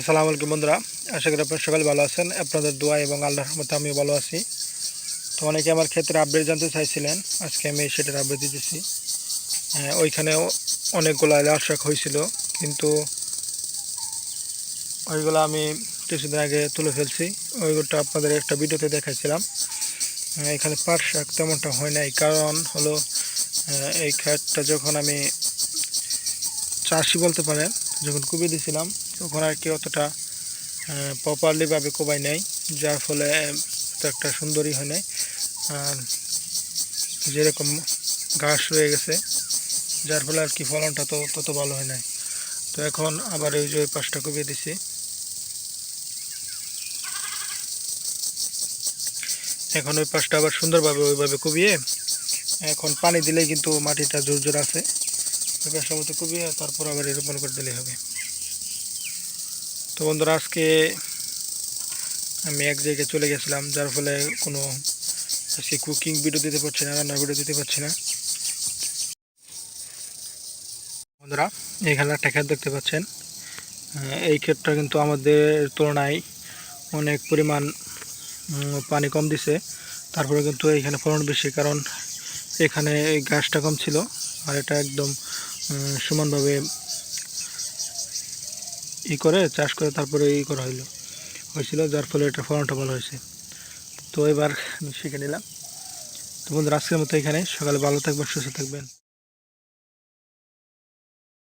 আসসালামু আলাইকুম বন্ধুরা। আশা করি আপনার সকালে ভালো আছেন। আপনাদের দোয়া এবং আল্লাহর মতো আমিও ভালো আছি। তো অনেকে আমার ক্ষেত্রে আপডেট জানতে চাইছিলেন। আজকে আমি সেটার আপডেট দিতেছি। ওইখানেও অনেকগুলো লাল শাক হয়েছিল। কিন্তু ওইগুলো আমি কিছুদিন আগে তুলে ফেলছি। ওইগুলোটা আপনাদের একটা ভিডিওতে দেখাইছিলাম। এখানে পাট শাক তেমনটা হয় নাই। কারণ হলো এই ক্ষেতটা যখন আমি চাষি বলতে পারেন যখন কুবি দিয়েছিলাম, তখন আর কি অতটা প্রপারলিভাবে কোবাই নাই, যার ফলে একটা সুন্দরই হয় নাই। আর যেরকম ঘাস রয়ে গেছে, যার ফলে আর কি ফলনটা তো তত ভালো হয় নাই। তো এখন আবার ওই যে ওই পাশটা কুবিয়ে দিছি। এখন ওই পাশটা আবার সুন্দরভাবে ওইভাবে কুবিয়ে এখন পানি দিলেই কিন্তু মাটিটা জোর জোর আছে। পাশটা মতো কুবিয়ে তারপর আবার রোপণ করে দিলেই হবে। তো বন্ধুরা, আজকে আমি এক জায়গায় চলে গেছিলাম, যার ফলে কোনো আজকে কুকিং ভিডিও দিতে পারছি না, রান্নার ভিডিও দিতে পারছি না। বন্ধুরা, এখানে একটা ক্ষেত দেখতে পাচ্ছেন। এই ক্ষেতটা কিন্তু আমাদের তুলনায় অনেক পরিমাণ পানি কম দিছে। তারপরে কিন্তু এখানে ফলন বেশি, কারণ এখানে এই গাছটা কম ছিল, আর এটা একদম সমানভাবে ই করে, চাষ করে তারপরে ই করা হইল। হয়েছিল যার ফলে এটা ফলনটা ভালো হয়েছে। তো এবার শিখে নিলাম। তো বন্ধুরা, আজকের মতো এখানে। সকালে ভালো থাকবেন, সুস্থ থাকবেন।